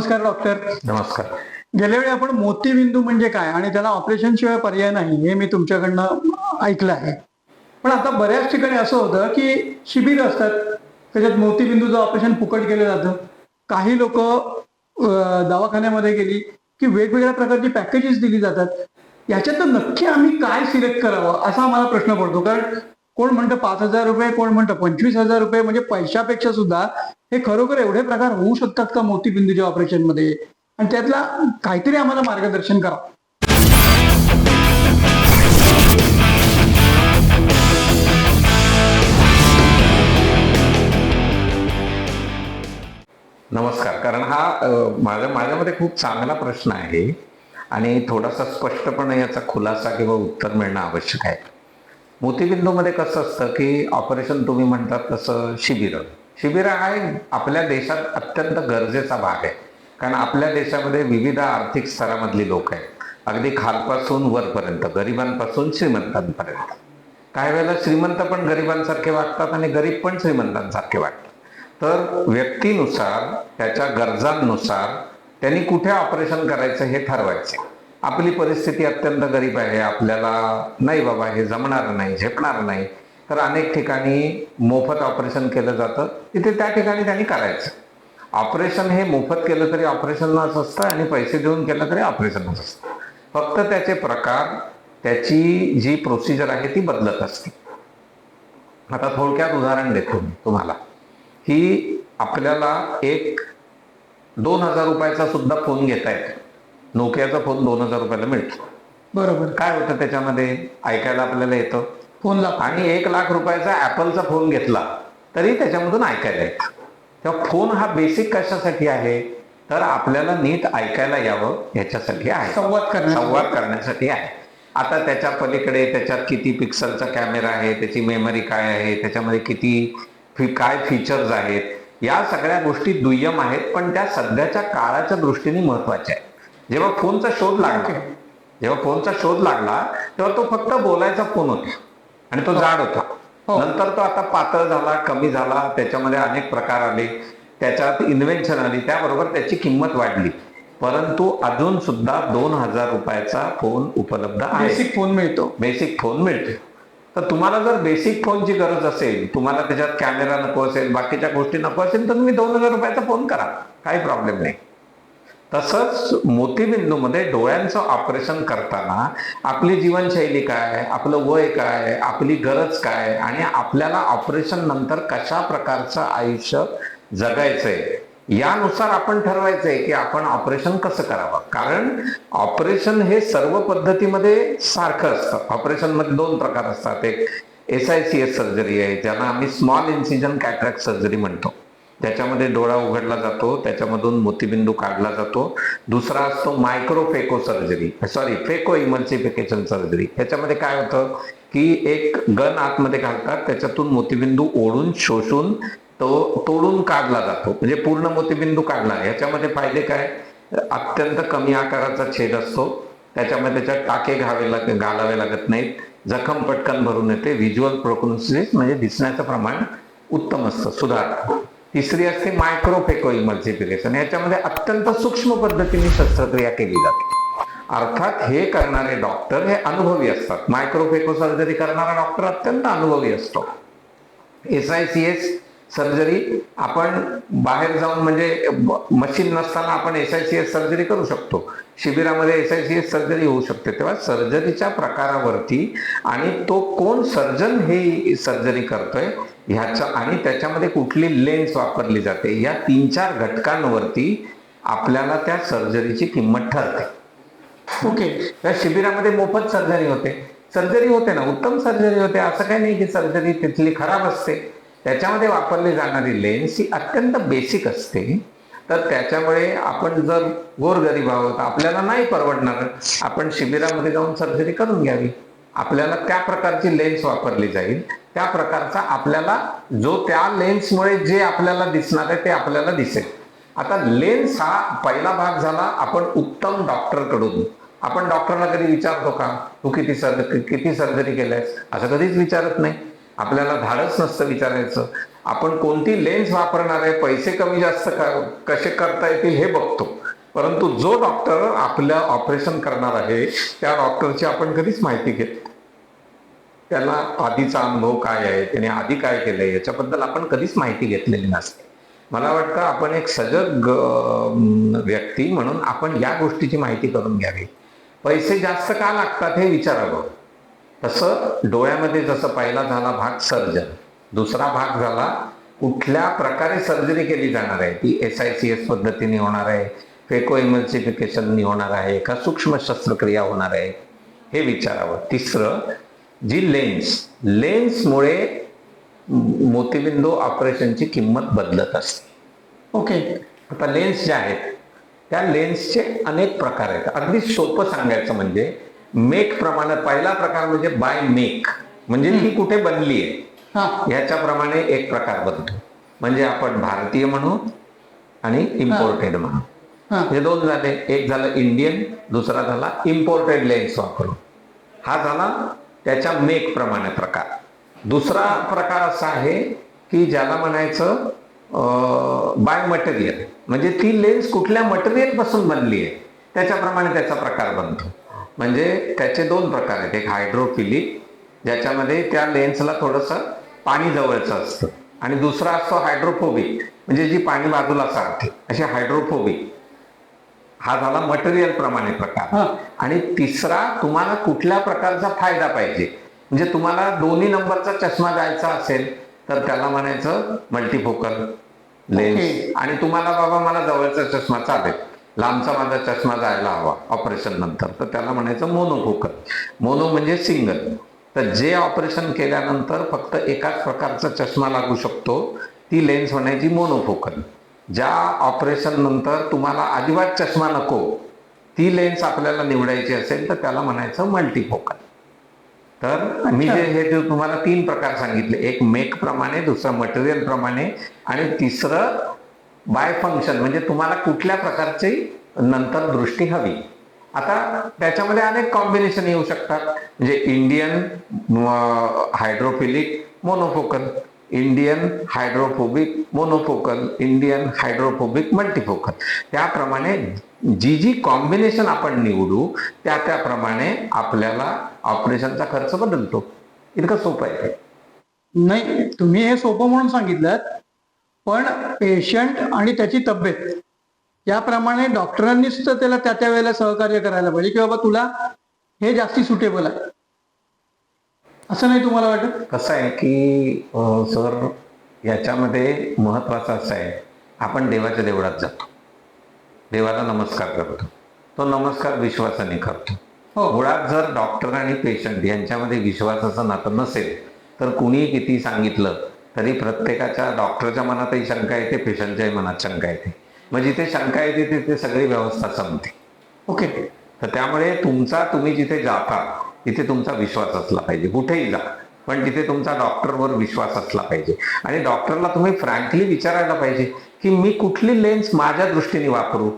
नमस्कार डॉक्टर. नमस्कार. गेल्या वेळी आपण मोतीबिंदू म्हणजे काय? आणि त्याला ऑपरेशन शिवाय पर्याय नाही हे मी तुमच्याकडनं ऐकलं आहे. पण आता बऱ्याच ठिकाणी असं होतं की शिबिर असतात त्याच्यात मोतीबिंदूचं ऑपरेशन फुकट केलं जातं. काही लोक दवाखान्यामध्ये गेली की वेगवेगळ्या प्रकारची पॅकेजेस दिली जातात. याच्यातनं नक्की आम्ही काय सिलेक्ट करावं असा मला प्रश्न पडतो. कारण कोण म्हणतं पाच हजार रुपये कोण म्हणतं पंचवीस हजार रुपये म्हणजे पैशापेक्षा सुद्धा हे खरोखर एवढे प्रकार होऊ शकतात का मोतीबिंदूच्या ऑपरेशनमध्ये? आणि त्यातला काहीतरी आम्हाला मार्गदर्शन करा. नमस्कार. कारण हा माझ्या माझ्यामध्ये खूप चांगला प्रश्न आहे आणि थोडासा स्पष्टपणे याचा खुलासा किंवा उत्तर मिळणं आवश्यक आहे. मोतीबिंदूमध्ये कसं असतं की ऑपरेशन तुम्ही म्हणतात तसं शिबिरं. शिबिरं हा एक आपल्या देशात अत्यंत गरजेचा भाग आहे. कारण आपल्या देशामध्ये विविध आर्थिक स्तरामधली लोक आहेत. अगदी खालपासून वरपर्यंत गरिबांपासून श्रीमंतांपर्यंत. काही वेळेला श्रीमंत पण गरिबांसारखे वागतात आणि गरीब पण श्रीमंतांसारखे वागतात. तर व्यक्तीनुसार त्याच्या गरजांनुसार त्यांनी कुठे ऑपरेशन करायचं हे ठरवायचे आपली परिस्थिती अत्यंत गरीब आहे. आपल्याला नाही बाबा हे जमणार नाही झेपणार नाही. तर अनेक ठिकाणी मोफत ऑपरेशन केलं जातं. तिथे त्या ठिकाणी त्यांनी करायचं. ऑपरेशन हे मोफत केलं तरी ऑपरेशनच असतं आणि पैसे देऊन केलं तरी ऑपरेशनच असतं. फक्त त्याचे प्रकार त्याची जी प्रोसिजर आहे ती बदलत असते. आता थोडक्यात उदाहरण देतो मी तुम्हाला. की आपल्याला एक दोन हजार रुपयाचा सुद्धा फोन घेता येतो. नोकियाचा फोन दोन हजार रुपयाला मिळतो. बरोबर. काय होतं त्याच्यामध्ये? ऐकायला आपल्याला येतं. फोनला आणि एक लाख रुपयाचा ऍपलचा फोन घेतला तरी त्याच्यामधून ऐकायला येतं. तेव्हा फोन हा बेसिक कशासाठी आहे? तर आपल्याला नीट ऐकायला यावं याच्यासाठी आहे. संवाद करण्यासाठी. संवाद करण्यासाठी आहे. आता त्याच्या पलीकडे त्याच्यात किती पिक्सलचा कॅमेरा आहे? त्याची मेमरी काय आहे? त्याच्यामध्ये किती फी- काय फीचर्स आहेत? या सगळ्या गोष्टी दुय्यम आहेत पण त्या सध्याच्या काळाच्या दृष्टीने महत्त्वाच्या आहेत. जेव्हा फोनचा शोध लागला जेव्हा फोनचा शोध लागला तेव्हा तो फक्त बोलायचा फोन होता आणि तो जाड होता. हो. नंतर तो आता पातळ झाला कमी झाला त्याच्यामध्ये अनेक प्रकार आले. त्याच्यात इन्व्हेन्शन आली त्याबरोबर त्याची किंमत वाढली. परंतु अजून सुद्धा दोन हजार रुपयाचा फोन उपलब्ध आहे. बेसिक फोन मिळतो. बेसिक फोन मिळते. तर तुम्हाला जर बेसिक फोनची गरज असेल तुम्हाला त्याच्यात कॅमेरा नको असेल बाकीच्या गोष्टी नको असेल तर तुम्ही दोन हजार रुपयाचा फोन करा. काही प्रॉब्लेम नाही. तसंच मोतीबिंदूमध्ये डोळ्यांचं ऑपरेशन करताना आपली जीवनशैली काय आपलं वय काय आपली गरज काय आणि आपल्याला ऑपरेशन नंतर कशा प्रकारचं आयुष्य जगायचंय यानुसार आपण ठरवायचंय की आपण ऑपरेशन कसं करावं. कारण ऑपरेशन हे सर्व पद्धतीमध्ये सारखं असतं. ऑपरेशनमध्ये दोन प्रकार असतात. एक S I C S surgery आहे ज्यांना आम्ही स्मॉल इन्सिजन कॅटरॅक्ट सर्जरी म्हणतो. त्याच्यामध्ये डोळा उघडला जातो त्याच्यामधून मोतीबिंदू काढला जातो. दुसरा असतो micro phaco surgery sorry phaco emulsification surgery ह्याच्यामध्ये काय होतं की एक गन आतमध्ये घालतात त्याच्यातून मोतीबिंदू ओढून शोषून तो तोडून काढला जातो. म्हणजे पूर्ण मोतीबिंदू काढला याच्यामध्ये फायदे काय? अत्यंत कमी आकाराचा छेद असतो. त्याच्यामध्ये त्याच्यात टाके घावे लाग घालावे लागत नाहीत. जखम पटकन भरून येते. व्हिज्युअल प्रोकोनसिस म्हणजे दिसण्याचं प्रमाण उत्तम असतं. सुधार तिसरी असते मायक्रोफेको इमल्सिफिकेशन याच्यामध्ये अत्यंत सूक्ष्म पद्धतीने शस्त्रक्रिया केली जाते. अर्थात हे करणारे डॉक्टर हे अनुभवी असतात. मायक्रोफेको सर्जरी करणारा डॉक्टर अत्यंत अनुभवी असतो. S I C S surgery आपण बाहेर जाऊन म्हणजे मशीन नसताना आपण S I C S surgery करू शकतो. शिबिरामध्ये S I C S surgery होऊ शकते. तेव्हा सर्जरीच्या प्रकारावरती आणि तो कोण सर्जन हे सर्जरी करतोय ह्याच्या आणि त्याच्यामध्ये कुठली लेन्स वापरली जाते या तीन चार घटकांवरती आपल्याला त्या सर्जरीची किंमत ठरते. ओके त्या शिबिरामध्ये मोफत सर्जरी होते. सर्जरी होते ना उत्तम सर्जरी होते असं काही नाही की सर्जरी तिथली खराब असते. त्याच्यामध्ये वापरली जाणारी लेन्स ही अत्यंत बेसिक असते. तर त्याच्यामुळे आपण जर गोरगरीब आहोत आपल्याला नाही परवडणार. आपण शिबिरामध्ये जाऊन सर्जरी करून घ्यावी. आपल्याला त्या प्रकारची लेन्स वापरली जाईल. त्या प्रकारचा आपल्याला जो त्या लेन्समुळे जे आपल्याला दिसणार आहे ते आपल्याला दिसेल. आता लेन्स हा पहिला भाग झाला आपण उत्तम डॉक्टरकडून आपण डॉक्टरला कधी विचारतो का तू किती सर्ज किती सर्जरी केल्यास? असं कधीच विचारत नाही. आपल्याला धाडच नसतं विचारायचं. आपण कोणती लेन्स वापरणार आहे पैसे कमी जास्त कसे करता येतील हे बघतो. परंतु जो डॉक्टर आपलं ऑपरेशन करणार आहे त्या डॉक्टरची आपण कधीच माहिती घेत त्याला आधीचा अनुभव काय आहे त्याने आधी काय केलंय याच्याबद्दल आपण कधीच माहिती घेतलेली नसते. मला वाटतं आपण एक सजग व्यक्ती म्हणून आपण या गोष्टीची माहिती करून घ्यावी. पैसे जास्त का लागतात हे विचारावं. तसं डोळ्यामध्ये जसं पहिला झाला भाग सर्जन दुसरा भाग झाला कुठल्या प्रकारे सर्जरी केली जाणार आहे ती एस आय सी एस पद्धतीने होणार आहे फेको इमल्सिफिकेशननी होणार आहे का? सूक्ष्म शस्त्रक्रिया होणार आहे. हे विचारावं. तिसरं जी लेन्स लेन्समुळे मोतीबिंदू ऑपरेशनची किंमत बदलत असते. ओके? आता लेन्स ज्या आहेत त्या लेन्सचे अनेक प्रकार आहेत. अगदी सोपं सांगायचं म्हणजे मेक प्रमाणे पहिला प्रकार म्हणजे बाय मेक. म्हणजे ती कुठे बनली आहे? हा. ह्याच्याप्रमाणे एक प्रकार बनतो. म्हणजे आपण भारतीय म्हणू आणि इम्पोर्टेड म्हणू. हे. दोन झाले. एक झालं इंडियन दुसरा झाला इम्पोर्टेड लेन्स वापरून. हा झाला त्याच्या मेक प्रमाणे प्रकार. दुसरा प्रकार असा आहे की ज्याला म्हणायचं बाय मटेरियल म्हणजे ती लेन्स कुठल्या मटेरियलपासून बनली आहे? त्याच्याप्रमाणे त्याचा प्रकार बनतो. म्हणजे त्याचे दोन प्रकार आहेत. एक हायड्रोफिलिक ज्याच्यामध्ये त्या लेन्सला थोडंसं पाणी जवळचं असतं. आणि दुसरा असतो हायड्रोफोबिक म्हणजे जी पाणी बाजूला सारते. अशी हायड्रोफोबिक हा झाला मटेरियल प्रमाणे प्रकार. आणि तिसरा तुम्हाला कुठल्या प्रकारचा फायदा पाहिजे? म्हणजे तुम्हाला दोन्ही नंबरचा चष्मा द्यायचा असेल तर त्याला म्हणायचं मल्टीफोकल लेन्स. आणि तुम्हाला बाबा मला जवळचा चष्मा चालेल. लांबचा माझा चष्मा जायला हवा ऑपरेशन नंतर. तर त्याला म्हणायचं मोनोफोकल मोनो म्हणजे सिंगल तर जे ऑपरेशन केल्यानंतर फक्त एकाच प्रकारचा चष्मा लागू शकतो. ती लेन्स म्हणायची मोनोफोकल ज्या ऑपरेशन नंतर तुम्हाला अजिबात चष्मा नको ती लेन्स आपल्याला निवडायची असेल तर त्याला म्हणायचं मल्टीफोकल तर मी जे हे तुम्हाला तीन प्रकार सांगितले एक मेक प्रमाणे दुसरं मटेरियल प्रमाणे आणि तिसरं बाय फंक्शन म्हणजे तुम्हाला कुठल्या प्रकारची नंतर दृष्टी हवी. आता त्याच्यामध्ये अनेक कॉम्बिनेशन येऊ शकतात. म्हणजे Indian hydrophilic monofocal Indian hydrophobic monofocal Indian hydrophobic multifocal त्याप्रमाणे जी जी कॉम्बिनेशन आपण निवडू त्या त्याप्रमाणे आपल्याला ऑपरेशनचा खर्च बदलतो. इतकं सोपं आहे. ते. नाही तुम्ही हे सोपं म्हणून सांगितलं पण पेशंट आणि त्याची तब्येत याप्रमाणे डॉक्टरांनी सुद्धा त्याला त्या त्या वेळेला सहकार्य करायला पाहिजे की बाबा तुला हे जास्ती सुटेबल आहे. असं नाही तुम्हाला वाटत? कसं आहे की सर याच्यामध्ये महत्वाचं असं आहे आपण देवाच्या देवळात जातो. देवाला नमस्कार करतो. तो नमस्कार विश्वासाने करतो. हो. मुळात जर डॉक्टर आणि पेशंट यांच्यामध्ये विश्वासाचं नातं नसेल तर कुणीही किती सांगितलं तरी प्रत्येकाच्या डॉक्टरच्या मनातही शंका येते पेशंटच्याही मनात शंका येते. मग जिथे शंका येते तिथे सगळी व्यवस्था संपते. ओके. तर त्यामुळे तुमचा तुम्ही जिथे जाता तिथे तुमचा विश्वास असला पाहिजे कुठेही जा. पण तिथे तुमचा डॉक्टरवर विश्वास असला पाहिजे. आणि डॉक्टरला तुम्ही फ्रँकली विचारायला पाहिजे की मी कुठली लेन्स माझ्या दृष्टीने वापरू?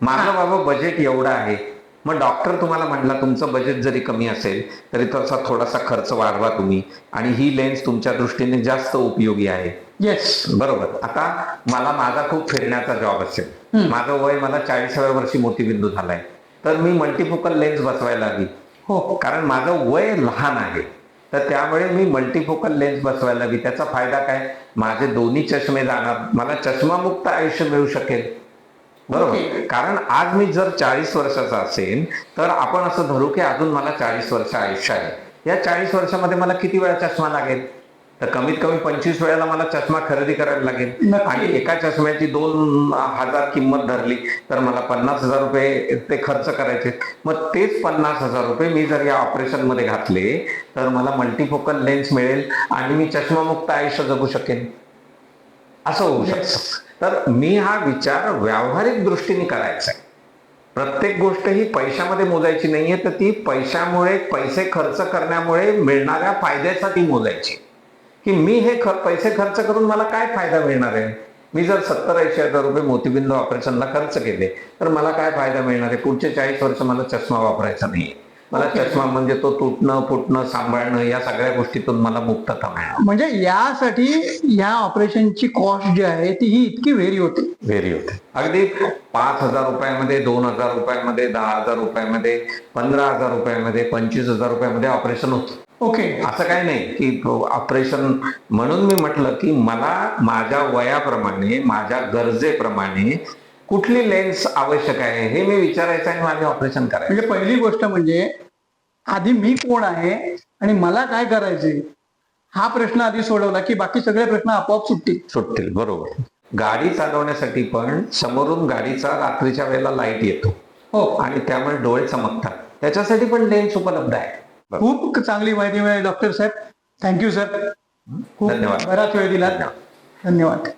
माझं बाबा बजेट एवढं आहे. मग डॉक्टर तुम्हाला म्हटला तुमचं बजेट जरी कमी असेल तरी तसा थोडासा खर्च वाढवा तुम्ही. आणि ही लेन्स तुमच्या दृष्टीने जास्त उपयोगी आहे. येस बरोबर. आता मला माझा खूप फिरण्याचा जॉब असेल. माझं वय मला चाळीसाव्या वर्षी मोतीबिंदू झालाय. तर मी मल्टीफोकल लेन्स बसवायला हवी हो कारण माझं वय लहान आहे. तर त्यामुळे मी मल्टीफोकल लेन्स बसवायला हवी त्याचा फायदा काय? माझे दोन्ही चष्मे जाणार. मला चष्मामुक्त आयुष्य मिळू शकेल. बरोबर. कारण आज मी जर चाळीस वर्षाचा असेल तर आपण असं धरू की अजून मला चाळीस वर्ष आयुष्य आहे. या चाळीस वर्षामध्ये मला किती वेळा चष्मा लागेल? तर कमीत कमी पंचवीस वेळेला मला चष्मा खरेदी करायला लागेल. आणि एका चष्म्याची दोन हजार किंमत धरली तर मला पन्नास हजार रुपये ते खर्च करायचे. मग तेच पन्नास हजार रुपये मी जर या ऑपरेशनमध्ये घातले तर मला मल्टीफोकल लेन्स मिळेल आणि मी चष्मामुक्त आयुष्य जगू शकेन. असं होऊ शकतं. तर मी हा विचार व्यावहारिक दृष्टीने करायचा आहे. प्रत्येक गोष्ट ही पैशामध्ये मोजायची नाहीये तर ती पैशामुळे पैसे खर्च करण्यामुळे मिळणाऱ्या फायद्यासाठी मोजायची. की मी हे पैसे खर्च करून मला काय फायदा मिळणार आहे? मी जर सत्तर ऐंशी हजार रुपये मोतीबिंदू ऑपरेशनला खर्च केले तर मला काय फायदा मिळणार आहे? पुढचे चाळीस वर्ष मला चष्मा वापरायचा नाही मला चष्मा म्हणजे तो तुटणं फुटणं सांभाळणं या सगळ्या गोष्टीतून मला मुक्तता मिळाली म्हणजे यासाठी या ऑपरेशनची कॉस्ट जी आहे ती ही इतकी व्हेरी होते. व्हेरी होते. अगदी पाच हजार रुपयामध्ये दोन हजार रुपयामध्ये दहा हजार रुपयामध्ये पंधरा हजार रुपयामध्ये पंचवीस हजार रुपयामध्ये ऑपरेशन होतं. ओके. असं काही नाही की ऑपरेशन म्हणून मी म्हटलं की मला माझ्या वयाप्रमाणे माझ्या गरजेप्रमाणे कुठली लेन्स आवश्यक आहे हे मी विचारायचं आणि माझे ऑपरेशन करायचं. म्हणजे पहिली गोष्ट म्हणजे आधी मी कोण आहे आणि मला काय करायचे हा प्रश्न आधी सोडवला की बाकी सगळे प्रश्न आपोआप सुटतील. सुटतील बरोबर. गाडी चालवण्यासाठी पण समोरून गाडीचा रात्रीच्या वेळेला लाइट येतो. हो. आणि त्यामुळे डोळे चमकतात. त्याच्यासाठी पण लेन्स उपलब्ध आहे खूप चांगली माहिती मिळाली डॉक्टर साहेब. थँक्यू सर खूप धन्यवाद. बराच वेळ दिला. धन्यवाद. धन्यवाद.